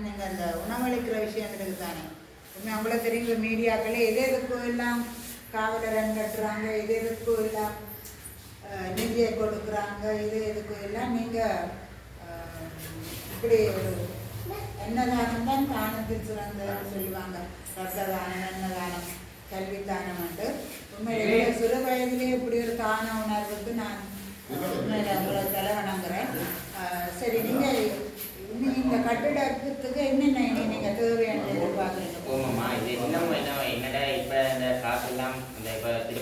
நீங்கள் அந்த உணவளிக்கிற விஷயங்களுக்கு தானே உண்மை அவங்களுக்கு தெரியுங்க மீடியாக்களே எது எதுக்கும் எல்லாம் காவலரன் கட்டுறாங்க எது எதுக்கும் எல்லாம் நிதியை கொடுக்குறாங்க இது எதுக்கும் எல்லாம் நீங்கள் இப்படி ஒரு என்னதானம் தான் தானத்தில் சிறந்ததுன்னு சொல்லுவாங்க. ரத்த தானம் அன்னதானம் கல்வி தானம்ட்டு உண்மையிலே சிறு வயதிலே இப்படி ஒரு தான உணர்வுக்கு நான் உண்மையில உங்களை தலை வணங்குறேன் அஹ், சரி நீங்கள் இனி இந்த கட்டிடத்துக்கு என்னென்ன இனி நீங்கள் தேவையான எதிர்பார்க்குறீங்க ஓமாம்மா இது இன்னும் என்ன என்னடா இப்போ இந்த காசெல்லாம் இந்த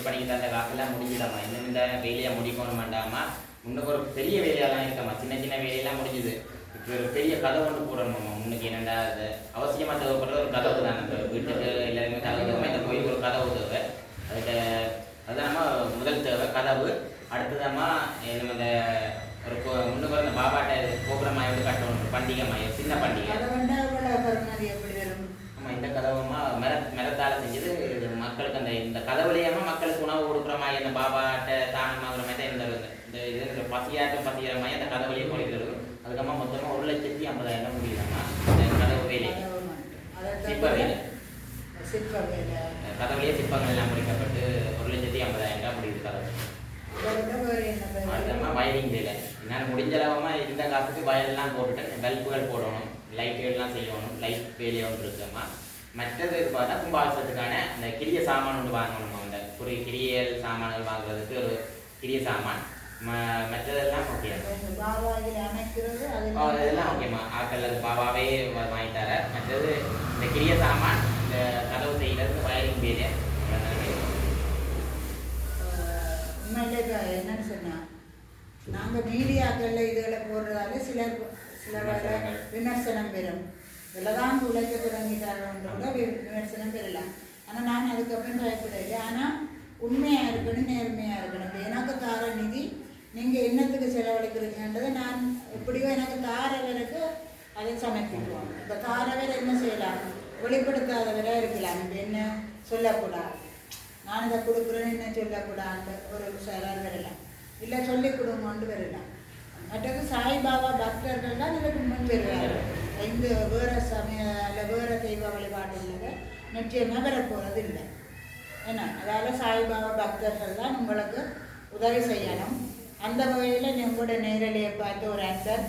இப்போ அந்த தந்த காசெல்லாம் முடிஞ்சுதாம்மா. இன்னும் இந்த வேலையை முடிக்கணும் வேண்டாமா இன்னும் ஒரு பெரிய வேலையெல்லாம் இருக்காம்மா. சின்ன சின்ன வேலையெல்லாம் முடிஞ்சுது. இப்போ ஒரு பெரிய கதை ஒன்று போடணுமா முன்னுக்கு என்னடா அது? அவசியமாக தேவைப்படுற ஒரு கதவு தான். அந்த வீட்டுக்கு எல்லாருமே கதவு தேவை இந்த கோயிலுக்கு ஒரு கதவு தேவை அதுக்கு அதுதான் முதல் தேவை கதவு. அடுத்ததாம்மா நம்ம இந்த ஒரு முன்னுக்கு ஒரு பாபாட்ட கோபுரமாய் வந்து கட்டணும். பண்டிகை மாதிரி சின்ன பண்டிகை. இந்த கதவுமா மர மரத்தால செஞ்சது மக்களுக்கு அந்த இந்த கதவுலையாம மக்களுக்கு உணவு கொடுக்குற மாதிரி அந்த பாபாட்ட தானம் வாங்குற மாதிரி தான் இந்த இந்த இது இந்த பசியாட்டம் பசிக்கிற மாதிரி அந்த கதவுலையே இருக்கும் அதுக்கப்புறமா மொத்தமா ஒரு லட்சத்தி ஐம்பதாயிரம் முடியுதாம்மா. இந்த கதவு வேலை. கதவு சிற்ப வேலை. சிற்ப வேலை கதவுலையே சிற்பங்கள் எல்லாம் முடிக்கப்பட்டு ஒரு லட்சத்தி ஐம்பதாயிரம் ரூபாய் முடியுது கதவு. அடுத்தமா வயரிங் வேலை. நான் முடிஞ்ச அளவுமா இந்த காசுக்கு வயல்லாம் போட்டுட்டு பல்புகள் போடணும். லைட்டுகள்லாம் செய்யணும். லைட் வேலையாக ஒன்று இருக்குமா மற்றது பார்த்தா கும்பாசத்துக்கான அந்த கிரிய சாமான் ஒன்று வாங்கணும் அந்த ஒரு கிரியல் சாமான்கள் வாங்குறதுக்கு ஒரு கிரிய சாமான். மற்றதெல்லாம் ஓகே இந்த பாபாயில் அமைக்கிறது அது ஓ, இதெல்லாம் ஓகேம்மா ஆக்கள் அது பாபாவே வா- வாங்கி தர. மற்றது இந்த கிரிய சாமான் இந்த கதவு செய்கிறது வயரிங் இப்ப என்னன்னு சொன்னா நாங்க மீடியாக்கள்ல இதுகளை போடுறதால சிலர் சில விமர்சனம் பெறும். இதில்தான் உழைக்க தொடங்கிட்டாங்க கூட விமர்சனம் பெறலாம் ஆனால் நான் அதுக்கப்புறம் பயப்படலை ஆனால் உண்மையாக இருக்கணும் நேர்மையாக இருக்கணும் இப்போ எனக்கு தார நிதி நீங்கள் என்னத்துக்கு செலவழிக்கிறீங்கன்றதை நான் எப்படியோ எனக்கு தாரவருக்கு அதை சமர்ப்பிக்குவோம் இப்ப தாரவர் என்ன செய்யலாம் வெளிப்படுத்தாதவரா இருக்கலாம் இப்போ என்ன சொல்லக்கூடாது நான் இதை கொடுக்குறேன்னு என்ன சொல்லக்கூடாது ஒரு சிலர் வரலாம் இல்லை சொல்லி கொடுங்கன்னு வரலாம் மற்றது சாய்பாபா பக்தர்கள் தான் இதுக்கு முன் இந்த வேற சமய இல்லை வேற தெய்வ வழிபாடு உள்ளது. நிச்சயமாக வரப்போகிறது இல்லை என்ன அதால் சாய்பாபா பக்தர்கள் தான் உங்களுக்கு உதவி செய்யணும். அந்த வகையில் உங்களோட நேரடியை பார்த்து ஒரு அன்பர்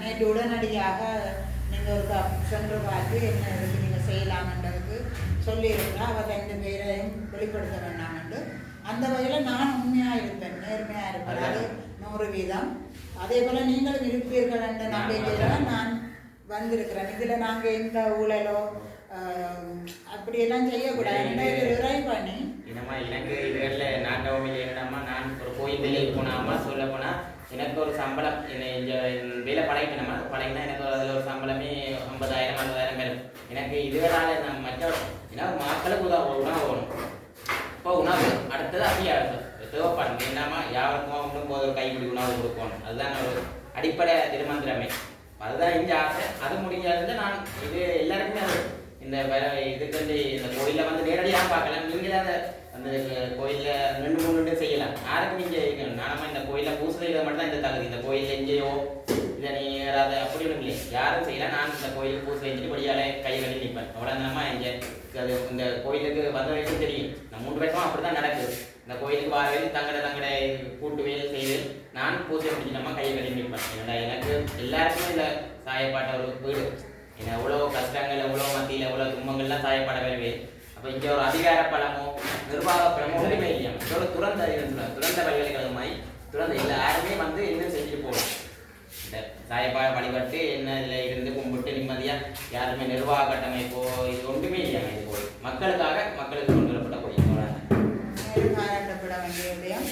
நேற்று உடனடியாக நீங்கள் ஒரு சென்று பார்த்து என்ன இதுக்கு நீங்கள் செய்யலாம்ன்றதுக்கு சொல்லியிருக்கிறேன் அவர் ரெண்டு பேரையும் வெளிப்படுத்த வேண்டாம் என்று. அந்த வகையில் நான் உண்மையாக இருப்பேன் நேர்மையாக இருப்பேன். அது நூறு வீதம். அதே போல் நீங்களும் இருப்பீர்கள் என்ற நம்பிக்கையில் நான் வந்திருக்கிறேன். இதில் நாங்கள் எந்த ஊழலோ அப்படியெல்லாம் செய்யக்கூடாது. இறை பண்ணி என்னம்மா எனக்கு இதுகளில் நாட்டவும் என்னம்மா நான் ஒரு கோயில் வேலைக்கு போனாமா சொல்ல போனா எனக்கு ஒரு சம்பளம். என்னை வேலை பழகிட்டேனம்மா. பழகினா எனக்கு அதில் ஒரு சம்பளமே ஐம்பதாயிரம் அறுபதாயிரம் வரும். எனக்கு இதுகளால் நான் மற்ற ஏன்னா மக்களுக்கு உதவ உணவு வேணும். இப்போ உணவு அடுத்தது அத்தியாவசியம். தேவைப்படும் என்னம்மா யாருக்கும் அவங்களும் போது ஒரு கைப்பிடி உணவு கொடுக்கணும். அதுதான் ஒரு அடிப்படை திருமந்திரமே. அதுதான் இங்கே ஆசை. அது முடிஞ்சாது நான் இது எல்லாருக்குமே இந்த வேற இதுக்கு வந்து இந்த கோயிலில் வந்து நேரடியாக பார்க்கலாம். நீங்களே அந்த அந்த கோயிலில் ரெண்டு மூணு ரெண்டு செய்யலாம். யாருக்கும் இங்கே இருக்கணும். நானும் இந்த கோயிலில் பூசையில் மட்டும் தான் இந்த தகுதி. இந்த கோயிலில் எங்கேயோ இதை நீ அதை அப்படி இல்லை. யாரும் செய்யல. நான் இந்த கோயிலுக்கு பூசை செஞ்சுட்டு படியாலே கை கட்டி நிற்பேன் அவ்வளோ நம்ம இங்கே அது இந்த கோயிலுக்கு வந்த வரைக்கும் தெரியும். இந்த மூன்று வருஷம் அப்படி தான் நடக்குது இந்த கோயிலுக்கு வரவே தங்கட தங்கட கூட்டு வேலை செய்து நான் பூஜை முடிஞ்சிட்டமா கை கட்டி நிற்பேன் என்னடா எனக்கு எல்லாருக்குமே இந்த சாயப்பாட்ட ஒரு வீடு. என்ன எவ்வளோ கஷ்டங்கள் எவ்வளோ மத்தியில் எவ்வளோ துன்பங்கள்லாம் சாயப்பட வருவே அப்போ இங்கே ஒரு அதிகார பலமோ நிர்வாக பலமோ ஒன்றுமே இல்லையா? இதோட துறந்த துறந்த பல்கலைக்கழகமாய் துறந்த எல்லாருமே வந்து என்ன செஞ்சுட்டு போகணும்? இந்த சாயப்பா வழிபட்டு என்ன இதில் இருந்து கும்பிட்டு நிம்மதியாக யாருமே நிர்வாக கட்டமைப்போ இது ஒன்றுமே இல்லையாங்க இது போய். மக்களுக்காக மக்களுக்கு கொண்டு வரப்பட்ட பாராட்டப்பட வேண்டிய விடயம்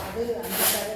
அது அது அந்த